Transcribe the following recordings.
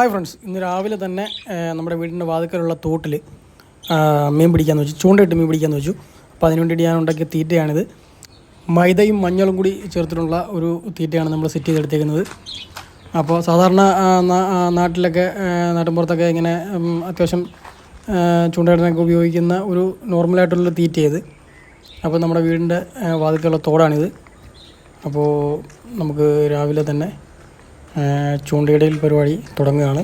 Hi friends ഇന്ന് രാവിലെ തന്നെ നമ്മുടെ വീടിന്റെ വാതിക്കലുള്ള തോട്ടിൽ മീൻ പിടിക്കാമെന്ന് വെച്ചു ചൂണ്ടയിട്ട് മീൻ പിടിക്കാമെന്ന് വെച്ചു. അപ്പോൾ അതിന് വേണ്ടിയിട്ട് ഞാൻ ഉണ്ടാക്കിയ തീറ്റയാണിത്. മൈദയും മഞ്ഞളും കൂടി ചേർത്തിട്ടുള്ള ഒരു തീറ്റയാണ് നമ്മൾ സെറ്റ് ചെയ്തെടുത്തേക്കുന്നത്. അപ്പോൾ സാധാരണ നാട്ടിലൊക്കെ നാട്ടിൻപുറത്തൊക്കെ ഇങ്ങനെ അത്യാവശ്യം ചൂണ്ടയിടുന്നൊക്കെ ഉപയോഗിക്കുന്ന ഒരു നോർമലായിട്ടുള്ള തീറ്റയത്. അപ്പോൾ നമ്മുടെ വീടിന്റെ വാതിക്കലുള്ള തോടാണിത്. അപ്പോൾ നമുക്ക് രാവിലെ തന്നെ ആ, ചൂണ്ടയിടൽ പരിപാടി തുടങ്ങുകയാണ്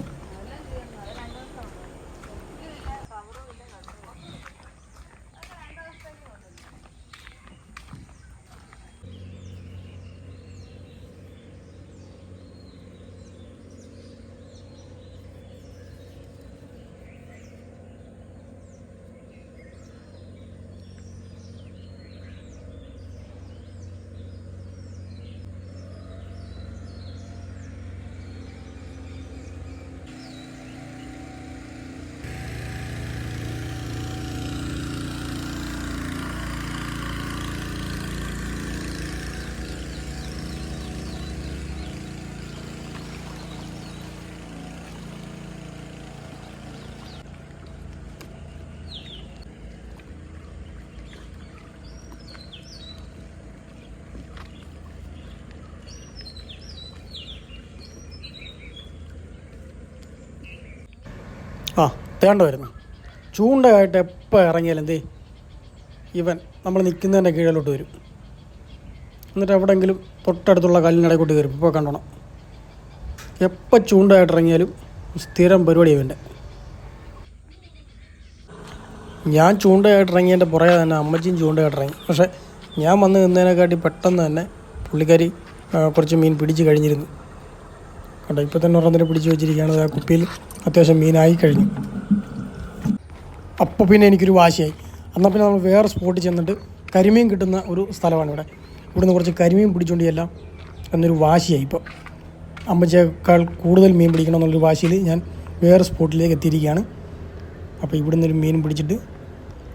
ആ തേണ്ട വരുന്നു. ചൂണ്ടയായിട്ട് എപ്പോൾ ഇറങ്ങിയാലും എന്തേ ഇവൻ നമ്മൾ നിൽക്കുന്നതിന്റെ കീഴിലോട്ട് വരും. എന്നിട്ട് എവിടെയെങ്കിലും തൊട്ടടുത്തുള്ള കല്ലിനിടയിൽ കയറും. ഇപ്പോൾ കണ്ടോണം. എപ്പോൾ ചൂണ്ടയായിട്ട് ഇറങ്ങിയാലും സ്ഥിരം പരിപാടി ഇവന്റെ. ഞാൻ ചൂണ്ടയായിട്ട് ഇറങ്ങിയതിന്റെ പുറകെ തന്നെ അമ്മച്ചിയും ചൂണ്ടയായിട്ട് ഇറങ്ങി. പക്ഷേ ഞാൻ വന്ന് നിന്നതിനെക്കാട്ടി പെട്ടെന്ന് തന്നെ പുള്ളിക്കാരി കുറച്ച് മീൻ പിടിച്ച് കഴിഞ്ഞിരുന്നു. കണ്ടോ ഇപ്പോൾ തന്നെ ഉറന്നിട്ട് പിടിച്ച് വെച്ചിരിക്കുകയാണ്. ആ കുപ്പിയിൽ അത്യാവശ്യം മീനായി കഴിഞ്ഞു. അപ്പോൾ പിന്നെ എനിക്കൊരു വാശിയായി. എന്നാൽ പിന്നെ നമ്മൾ വേറെ സ്പോട്ടിൽ ചെന്നിട്ട് കരിമീൻ കിട്ടുന്ന ഒരു സ്ഥലമാണ് ഇവിടെ. ഇവിടുന്ന് കുറച്ച് കരിമീൻ പിടിച്ചുകൊണ്ട് ചെല്ലാം എന്നൊരു വാശിയായി ഇപ്പോൾ അമ്മച്ചേക്കാൾ കൂടുതൽ മീൻ പിടിക്കണം എന്നുള്ളൊരു വാശിയിൽ ഞാൻ വേറെ സ്പോട്ടിലേക്ക് എത്തിയിരിക്കുകയാണ്. അപ്പോൾ ഇവിടുന്ന് ഒരു മീൻ പിടിച്ചിട്ട്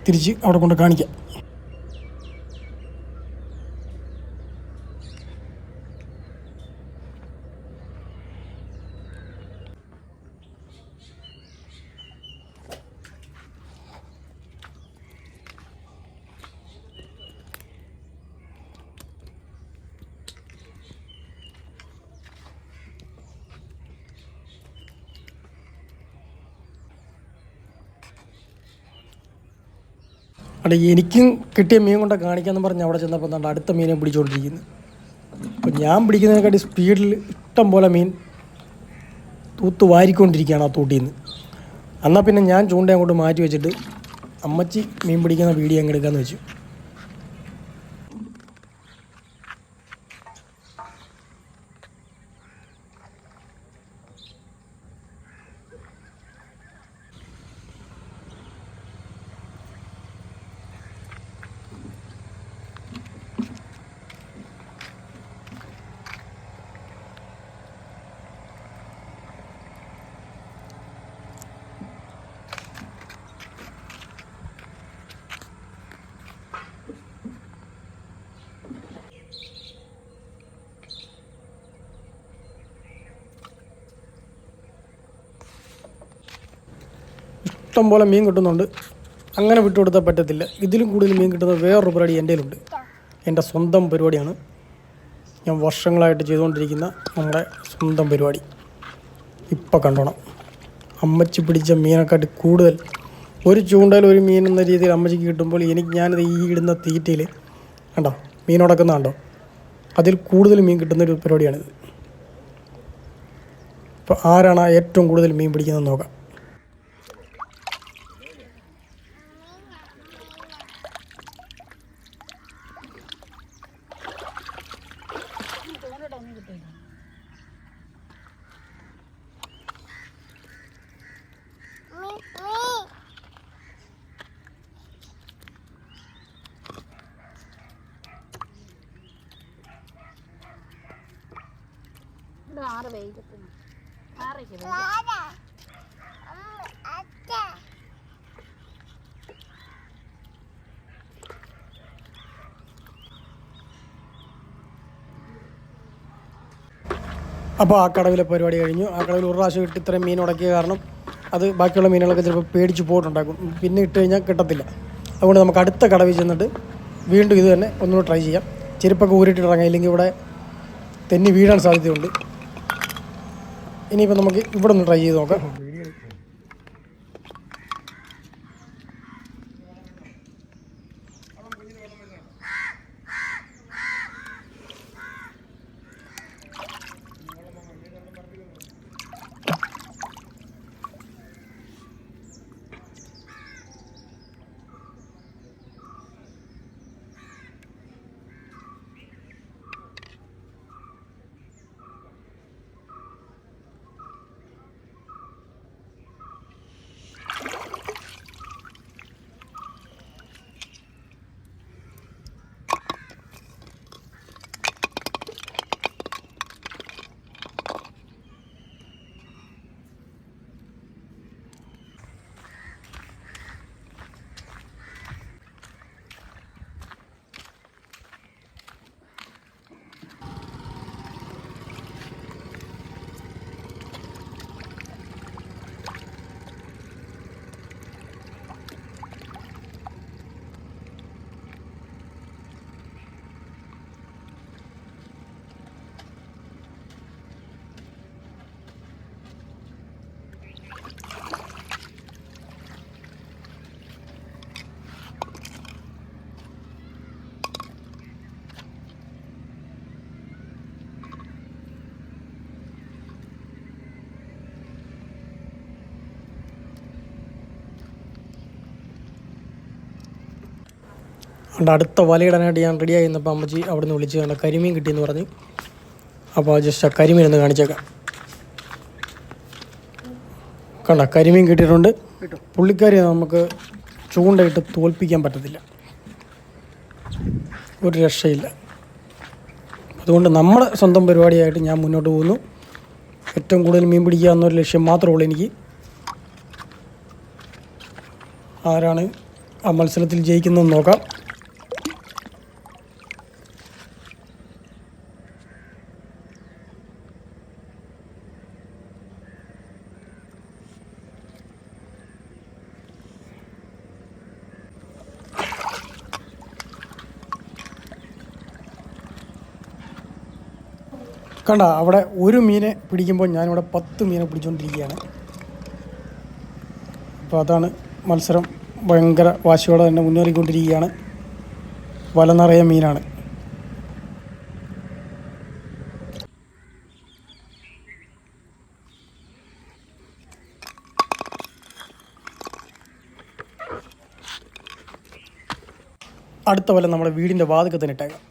തിരിച്ച് അവിടെ കൊണ്ട് കാണിക്കാം. അവിടെ എനിക്കും കിട്ടിയ മീൻ കൊണ്ട് കാണിക്കാമെന്ന് പറഞ്ഞ് അവിടെ ചെന്നപ്പോൾ എന്താണ്ട് അടുത്ത മീനെ പിടിച്ചുകൊണ്ടിരിക്കുന്നത് അപ്പോൾ ഞാൻ പിടിക്കുന്നതിനെക്കാട്ടി സ്പീഡിൽ ഇഷ്ടം പോലെ മീൻ തൂത്ത് വാരിക്കൊണ്ടിരിക്കുകയാണ് ആ തോട്ടിൽ നിന്ന് എന്നാൽ പിന്നെ ഞാൻ ചൂണ്ട അങ്ങോട്ട് മാറ്റി വെച്ചിട്ട് അമ്മച്ചി മീൻ പിടിക്കുന്ന വീഡിയോ അങ്ങ് എടുക്കാമെന്ന് വെച്ചു. ഇഷ്ടം പോലെ മീൻ കിട്ടുന്നുണ്ട്. അങ്ങനെ വിട്ടുകൊടുത്താൽ പറ്റത്തില്ല. ഇതിലും കൂടുതൽ മീൻ കിട്ടുന്ന വേറൊരു പരിപാടി എന്റെ കയ്യിലുണ്ട്. എന്റെ സ്വന്തം പരിപാടിയാണ്. ഞാൻ വർഷങ്ങളായിട്ട് ചെയ്തുകൊണ്ടിരിക്കുന്ന നമ്മുടെ സ്വന്തം പരിപാടി. ഇപ്പം കണ്ടോണം. അമ്മച്ചി പിടിച്ച മീനെക്കാട്ടി കൂടുതൽ ഒരു ചൂണ്ടയിൽ ഒരു മീൻ എന്ന രീതിയിൽ അമ്മച്ചിക്ക് കിട്ടുമ്പോൾ എനിക്ക് ഞാനിത് ഈ ഇടുന്ന തീറ്റയിൽ കണ്ടോ മീൻ ഉടക്കുന്ന കണ്ടോ അതിൽ കൂടുതൽ മീൻ കിട്ടുന്ന ഒരു പരിപാടിയാണിത്. ഇപ്പോൾ ആരാണ് ഏറ്റവും കൂടുതൽ മീൻ പിടിക്കുന്നത് നോക്കാം. ഇവിടെ ആറ് വെയിലത്ത് ആറയ്ക്ക് അപ്പോൾ ആ കടവിലെ പരിപാടി കഴിഞ്ഞു. ആ കടവിൽ ഒരു പ്രാവശ്യം ഇട്ട് ഇത്രയും മീൻ ഉടക്കിയ കാരണം അത് ബാക്കിയുള്ള മീനുകളൊക്കെ ചിലപ്പോൾ പേടിച്ച് പോയിട്ടുണ്ടാക്കും. പിന്നെ ഇട്ട് കഴിഞ്ഞാൽ കിട്ടത്തില്ല. അതുകൊണ്ട് നമുക്ക് അടുത്ത കടവിൽ ചെന്നിട്ട് വീണ്ടും ഇത് തന്നെ ഒന്നുകൂടെ ട്രൈ ചെയ്യാം. ചെരുപ്പൊക്കെ ഊരിട്ടിട്ടിറങ്ങാം ഇല്ലെങ്കിൽ ഇവിടെ തെന്നി വീഴാൻ സാധ്യതയുണ്ട്. ഇനിയിപ്പോൾ നമുക്ക് ഇവിടെ ഒന്ന് ട്രൈ ചെയ്ത് നോക്കാം. അതുകൊണ്ട് അടുത്ത വലയിടാനായിട്ട് ഞാൻ റെഡി ആയിരുന്നപ്പോൾ അമ്മച്ചി അവിടെ നിന്ന് വിളിച്ച് കണ്ട കരിമീൻ കിട്ടിയെന്ന് പറഞ്ഞ്. അപ്പോൾ ജസ്റ്റ് ആ കരിമീൻ ഒന്ന് കാണിച്ചേക്കാം. കണ്ട കരിമീൻ കിട്ടിയിട്ടുണ്ട്. പുള്ളിക്കാരി നമുക്ക് ചൂണ്ടയിട്ട് തോൽപ്പിക്കാൻ പറ്റത്തില്ല. ഒരു രക്ഷയില്ല. അതുകൊണ്ട് നമ്മുടെ സ്വന്തം പരിപാടിയായിട്ട് ഞാൻ മുന്നോട്ട് പോകുന്നു. ഏറ്റവും കൂടുതൽ മീൻ പിടിക്കുക എന്നൊരു ലക്ഷ്യം മാത്രമേ ഉള്ളൂ എനിക്ക്. ആരാണ് ആ മത്സരത്തിൽ ജയിക്കുന്നതെന്ന് നോക്കാം. കണ്ട അവിടെ ഒരു മീനെ പിടിക്കുമ്പോൾ ഞാനിവിടെ പത്ത് മീനെ പിടിച്ചുകൊണ്ടിരിക്കുകയാണ് അപ്പോൾ അതാണ് മത്സരം. ഭയങ്കര വാശിയോടെ തന്നെ മുന്നേറിക്കൊണ്ടിരിക്കുകയാണ്. വല നിറയെ മീനാണ്. അടുത്ത വല നമ്മുടെ വീടിന്റെ വാതിക്കൽ ഇട്ടേക്കാം.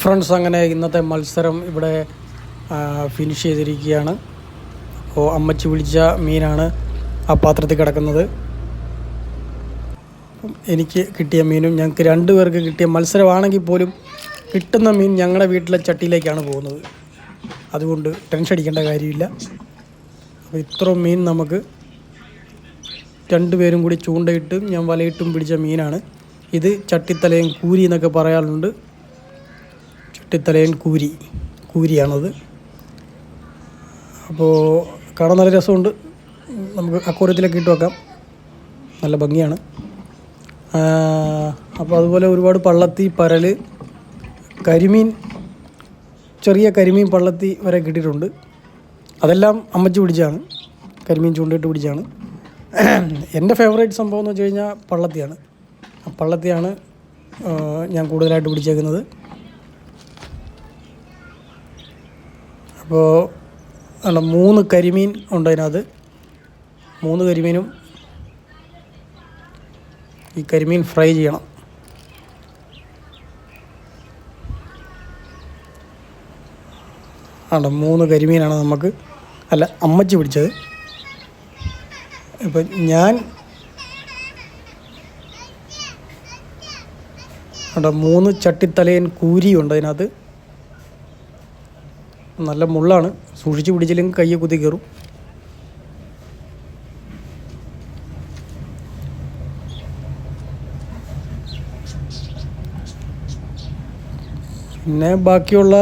ഫ്രണ്ട്സ് അങ്ങനെ ഇന്നത്തെ മത്സരം ഇവിടെ ഫിനിഷ് ചെയ്തിരിക്കുകയാണ്. അപ്പോൾ അമ്മച്ചി വിളിച്ച മീനാണ് ആ പാത്രത്തിൽ കിടക്കുന്നത്. എനിക്ക് കിട്ടിയ മീനും ഞങ്ങൾക്ക് രണ്ടു പേർക്ക് കിട്ടിയ മത്സരമാണെങ്കിൽ പോലും കിട്ടുന്ന മീൻ ഞങ്ങളുടെ വീട്ടിലെ ചട്ടിയിലേക്കാണ് പോകുന്നത്. അതുകൊണ്ട് ടെൻഷൻ അടിക്കേണ്ട കാര്യമില്ല. അപ്പോൾ ഇത്ര മീൻ നമുക്ക് രണ്ടുപേരും കൂടി ചൂണ്ടയിട്ടും ഞാൻ വലയിട്ടും പിടിച്ച മീനാണ്. ഇത് ചട്ടിത്തലയും കൂരി എന്നൊക്കെ പറയാറുണ്ട്. ചട്ടിത്തലയൻ കൂരി കൂരിയാണത്. അപ്പോൾ കാണാൻ നല്ല രസമുണ്ട്. നമുക്ക് അക്കൂരത്തിലൊക്കെ ഇട്ട് വെക്കാം. നല്ല ഭംഗിയാണ്. അപ്പോൾ അതുപോലെ ഒരുപാട് പള്ളത്തി പരൽ കരിമീൻ ചെറിയ കരിമീൻ പള്ളത്തി വരെ കിട്ടിയിട്ടുണ്ട്. അതെല്ലാം അമ്മച്ചി പിടിച്ചാണ് കരിമീൻ ചൂണ്ടയിട്ട് പിടിച്ചാണ് എന്റെ ഫേവറേറ്റ് സംഭവം എന്ന് വെച്ച് കഴിഞ്ഞാൽ പള്ളത്തിയാണ്. പള്ളത്തിയാണ് ഞാൻ കൂടുതലായിട്ട് പിടിച്ചേക്കുന്നത്. അപ്പോൾ അല്ല മൂന്ന് കരിമീൻ ഉണ്ട് അതിനകത്ത്. മൂന്ന് കരിമീനും ഈ കരിമീൻ ഫ്രൈ ചെയ്യണം. ആണ് മൂന്ന് കരിമീനാണ് നമുക്ക്. അല്ല അമ്മച്ചി പിടിച്ചത്. ഇപ്പം ഞാൻ അവിടെ മൂന്ന് ചട്ടിത്തലയൻ കൂരിയുണ്ട് അതിനകത്ത്. നല്ല മുള്ളാണ്. സൂക്ഷിച്ച് പിടിച്ചില്ലെങ്കിൽ കയ്യെ കുത്തി കയറും പിന്നെ ബാക്കിയുള്ള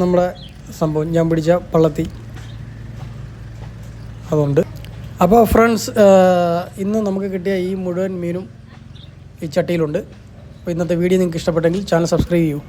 നമ്മുടെ സംഭവം ഞാൻ പിടിച്ച പള്ളത്തി. അതുണ്ട്. അപ്പോൾ ഫ്രണ്ട്സ് ഇന്ന് നമുക്ക് കിട്ടിയ ഈ മുഴുവൻ മീനും ഈ ചട്ടിയിലുണ്ട്. അപ്പോൾ ഇന്നത്തെ വീഡിയോ നിങ്ങൾക്ക് ഇഷ്ടപ്പെട്ടെങ്കിൽ ചാനൽ സബ്സ്ക്രൈബ് ചെയ്യൂ.